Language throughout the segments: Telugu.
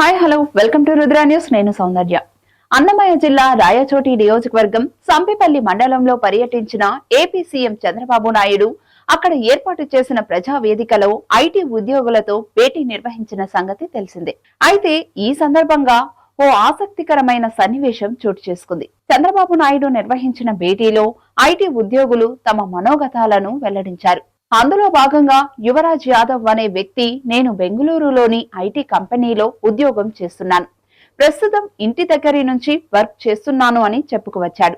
Hi hello welcome to Rudra news నేను సౌందర్య. అన్నమయ్య జిల్లా రాయచోటి నియోజకవర్గం సంపిపల్లి మండలంలో పర్యటించిన ఏపీ సీఎం చంద్రబాబు నాయుడు అక్కడ ఏర్పాటు చేసిన ప్రజా వేదికలో ఐటీ ఉద్యోగులతో భేటీ నిర్వహించిన సంగతి తెలిసిందే. అయితే ఈ సందర్భంగా ఓ ఆసక్తికరమైన సన్నివేశం చోటు చేసుకుంది. చంద్రబాబు నాయుడు నిర్వహించిన భేటీలో ఐటీ ఉద్యోగులు తమ మనోగతాలను వెల్లడించారు. అందులో భాగంగా యువరాజ్ యాదవ్ అనే వ్యక్తి నేను బెంగళూరులోని ఐటీ కంపెనీలో ఉద్యోగం చేస్తున్నాను. ప్రస్తుతం ఇంటి దగ్గరి నుంచి వర్క్ చేస్తున్నాను అని చెప్పుకువచ్చాడు.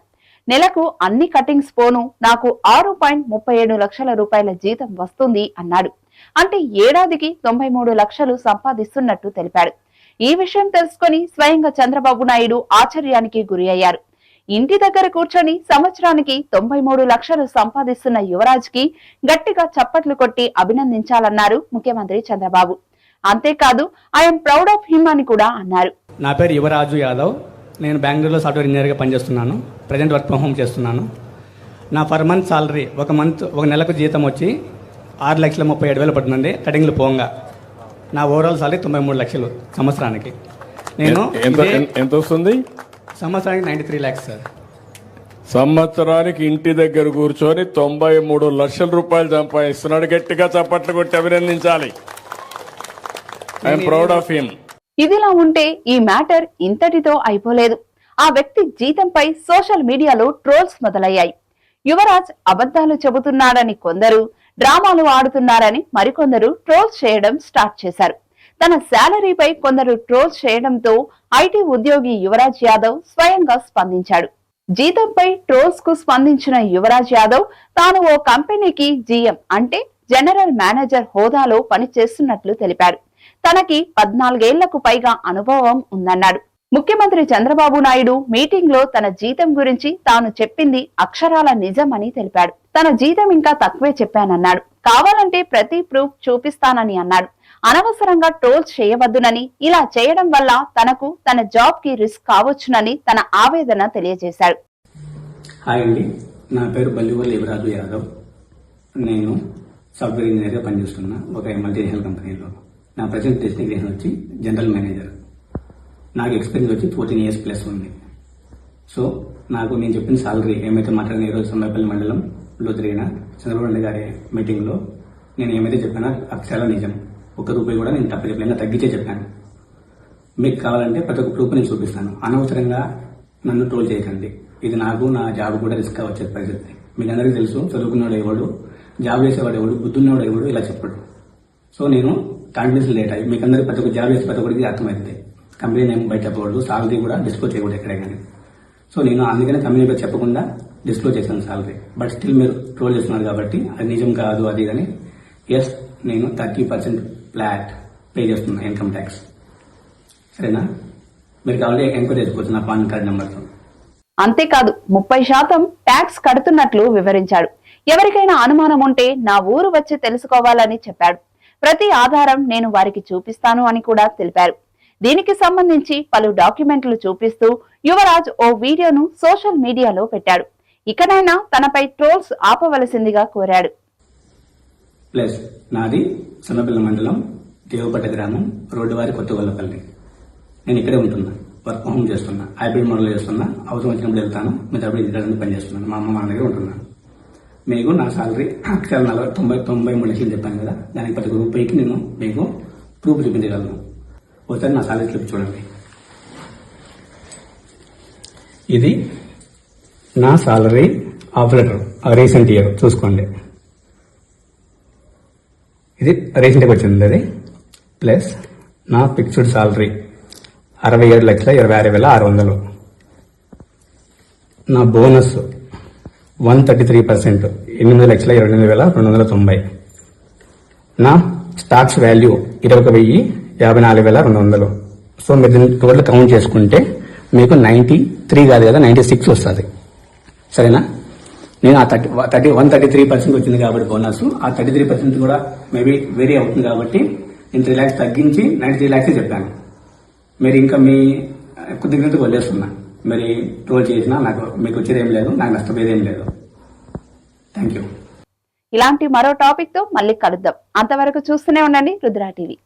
నెలకు అన్ని కటింగ్స్ పోను నాకు ఆరు పాయింట్ ముప్పై ఏడు లక్షల రూపాయల జీతం వస్తుంది అన్నాడు. అంటే ఏడాదికి తొంభై మూడు లక్షలు సంపాదిస్తున్నట్టు తెలిపాడు. ఈ విషయం తెలుసుకొని స్వయంగా చంద్రబాబు నాయుడు ఆశ్చర్యానికి గురి అయ్యారు ఇంటి దగ్గర కూర్చొని సంవత్సరానికి తొంభై మూడు లక్షలు సంపాదిస్తున్న యువరాజ్కి గట్టిగా చప్పట్లు కొట్టి అభినందించాలన్నారు ముఖ్యమంత్రి చంద్రబాబు. అంతేకాదు ఐఎమ్ ప్రౌడ్ ఆఫ్ హిమ్ అని కూడా అన్నారు. నా పేరు యువరాజు యాదవ్. నేను బెంగళూరులో సాఫ్ట్వేర్ ఇంజనీర్గా పనిచేస్తున్నాను. ప్రజెంట్ వర్క్ ఫ్రమ్ హోమ్ చేస్తున్నాను. నా పర్ మంత్ సాలరీ ఒక మంత్ ఒక నెలకు జీతం వచ్చి ఆరు లక్షల ముప్పై ఏడు వేలు పడుతుంది. కటింగ్లు పోంగా. నా ఓవరాల్ సాలరీ తొంభై మూడు లక్షలు సంవత్సరానికి. నేను ఎంత వస్తుంది? సంవత్సరానికి నైంటీ త్రీ ల్యాక్స్ సార్ సంవత్సరానికి ఇంటి దగ్గర కూర్చొని తొంభై మూడు లక్షల రూపాయలు సంపాదిస్తున్నాడు. గట్టిగా చప్పట్లు కొట్టి అభినందించాలి. ఐఎమ్ ప్రౌడ్ ఆఫ్ హిమ్ ఇదిలా ఉంటే ఈ మ్యాటర్ ఇంతటితో అయిపోలేదు. ఆ వ్యక్తి జీతంపై సోషల్ మీడియాలో ట్రోల్స్ మొదలయ్యాయి. యువరాజ్ అబద్ధాలు చెబుతున్నాడని కొందరు డ్రామాలు ఆడుతున్నారని మరికొందరు ట్రోల్స్ చేయడం స్టార్ట్ చేశారు. తన శాలరీపై కొందరు ట్రోల్ చేయడంతో ఐటీ ఉద్యోగి యువరాజ్ యాదవ్ స్వయంగా స్పందించాడు. జీతంపై ట్రోల్స్కు స్పందించిన యువరాజ్ యాదవ్ తాను ఓ కంపెనీకి జీఎం అంటే జనరల్ మేనేజర్ హోదాలో పనిచేస్తున్నట్లు తెలిపాడు. తనకి పద్నాలుగేళ్ళకు పైగా అనుభవం ఉందన్నాడు. ముఖ్యమంత్రి చంద్రబాబు నాయుడు మీటింగ్లో తన జీతం గురించి తాను చెప్పింది అక్షరాల నిజమని తెలిపాడు. తన జీతం ఇంకా తక్కువే చెప్పానన్నాడు. కావాలంటే ప్రతి ప్రూఫ్ చూపిస్తానని అన్నాడు. అనవసరంగా ట్రోల్స్ చేయవద్దునని ఇలా చేయడం వల్ల తనకు తన జాబ్కి రిస్క్ కావచ్చునని తన ఆవేదన తెలియజేశాడు. హాయ్ అండి. నా పేరు బల్లివల్లి యువరాజు యాదవ్. నేను సాఫ్ట్వేర్ ఇంజనీర్గా పనిచేస్తున్నా ఒక మల్టీనేషనల్ కంపెనీలో. నా ప్రజెంట్ డెస్టినేషన్ వచ్చి జనరల్ మేనేజర్. నాకు ఎక్స్పీరియన్స్ వచ్చి ఫోర్టీన్ ఇయర్స్ ప్లస్ ఉంది. సో నాకు నేను చెప్పిన సాలరీ ఏమైతే మాట్లాడిన ఈరోజు మండలం లో జరిగిన చంద్రబాబు నాయుడు గారి మీటింగ్లో నేను ఏమైతే చెప్పానో అక్షరాల నిజం. ఒక్క రూపాయి కూడా నేను తప్ప చెప్పలేను తగ్గించే చెప్పాను. మీకు కావాలంటే ప్రతి ఒక్క ప్రూఫ్ నేను చూపిస్తాను. అనవసరంగా నన్ను ట్రోల్ చేయకండి. ఇది నాకు నా జాబ్ కూడా రిస్క్ వచ్చే పరిస్థితి. మీకు అందరికీ తెలుసు చదువుకున్నవాడు ఎవడు జాబ్ చేసేవాడు ఎవడు బుద్ధున్నవాడు ఎవడు ఇలా చెప్పడు. సో నేను కాన్ఫిడెన్స్ లేట్ అయ్యి మీకు అందరికీ ప్రతి ఒక్క జాబ్ చేసే ప్రతి ఒక్కరికి అర్థమైంది కంపెనీ నేమ్ బయట చెప్పకూడదు సాలరీ కూడా డిస్కో చేయకూడదు ఎక్కడే కానీ సో నేను అందుకనే కంపెనీ పేరు చెప్పకుండా డిస్క్లోజ్ చేశాను సాలరీ బట్ స్టిల్ మీరు ట్రోల్ చేస్తున్నారు కాబట్టి అది నిజం కాదు అది అని. ఎస్ నేను థర్టీ పర్సెంట్ ఫ్లాట్ పే చేస్తున్నా ఇన్కమ్ ట్యాక్స్ సరేనా? మీరు కావాలి ఎంక్వైరీ చేసుకోవచ్చు నా పాన్ కార్డ్ నెంబర్తో. అంతేకాదు ముప్పై శాతం ట్యాక్స్ కడుతున్నట్లు వివరించాడు. ఎవరికైనా అనుమానం ఉంటే నా ఊరు వచ్చి తెలుసుకోవాలని చెప్పాడు. ప్రతి ఆధారం నేను వారికి చూపిస్తాను అని కూడా తెలిపారు. దీనికి సంబంధించి పలు డాక్యుమెంట్లు చూపిస్తూ యువరాజ్ ఓ వీడియోను సోషల్ మీడియాలో పెట్టాడు. ఇకనైనా తనపై ట్రోల్స్ ఆపవలసిందిగా కోరాడు. ప్లస్ నాది సన్నపిల్ల మండలం దేవపట్ట గ్రామం రోడ్డువారి కొత్తగొల్లపల్లి. నేను ఇక్కడే ఉంటున్నా వర్క్ హోమ్ చేస్తున్నా హైబ్రిడ్ మోడల్ చేస్తున్నా అవసరం వచ్చినప్పుడు వెళ్తాను మీ తరపున ఇంటి పని చేస్తున్నాను మా అమ్మ మా దగ్గర ఉంటున్నాను మీకు నా సాలరీ అక్షరాలు నలభై తొంభై తొంభై మూడు లక్షలు చెప్పాను కదా దానికి ప్రతి ఒక్క రూపాయికి నేను మీకు ప్రూఫ్ చూపించగలను. ఒకసారి నా సాలరీ స్లిప్ చూడండి. ఇది నా salary of letter recent year చూసుకోండి. ఇది రీసెంట్గా వచ్చింది అది. ప్లస్ నా ఫిక్స్డ్ సాలరీ అరవై ఏడు లక్షల ఇరవై ఆరు వేల ఆరు వందలు. నా bonus one thirty three percent ఎనిమిది లక్షల ఇరవై ఎనిమిది వేల రెండు వందల తొంభై. నా స్టాక్స్ వాల్యూ ఇరవై ఒక వెయ్యి యాభై నాలుగు వేల రెండు వందలు. సో మీరు దీన్ని టోటల్ కౌంట్ చేసుకుంటే మీకు నైంటీ త్రీ కాదు కదా నైంటీ సిక్స్ వస్తుంది. సరేనా? నేను ఆ thirty thirty one thirty three percent వచ్చింది కాబట్టి బోనస్. ఆ థర్టీ త్రీ పర్సెంట్ కూడా మేబీ వేరీ అవుతుంది కాబట్టి నేను త్రీ ల్యాక్స్ తగ్గించి నైన్టీ త్రీ ల్యాక్స్ చెప్పాను. మీరు ఇంకా మీ కుదిరినట్టు వదిలేస్తున్నా. మరి ట్రోల్ చేసినా నాకు మీకు వచ్చేది ఏం లేదు నాకు నష్టపోయేది ఏం లేదు. థ్యాంక్ యూ ఇలాంటి మరో టాపిక్తో మళ్ళీ కలుద్దాం. అంతవరకు చూస్తూనే ఉండండి రుద్రా టీవీ.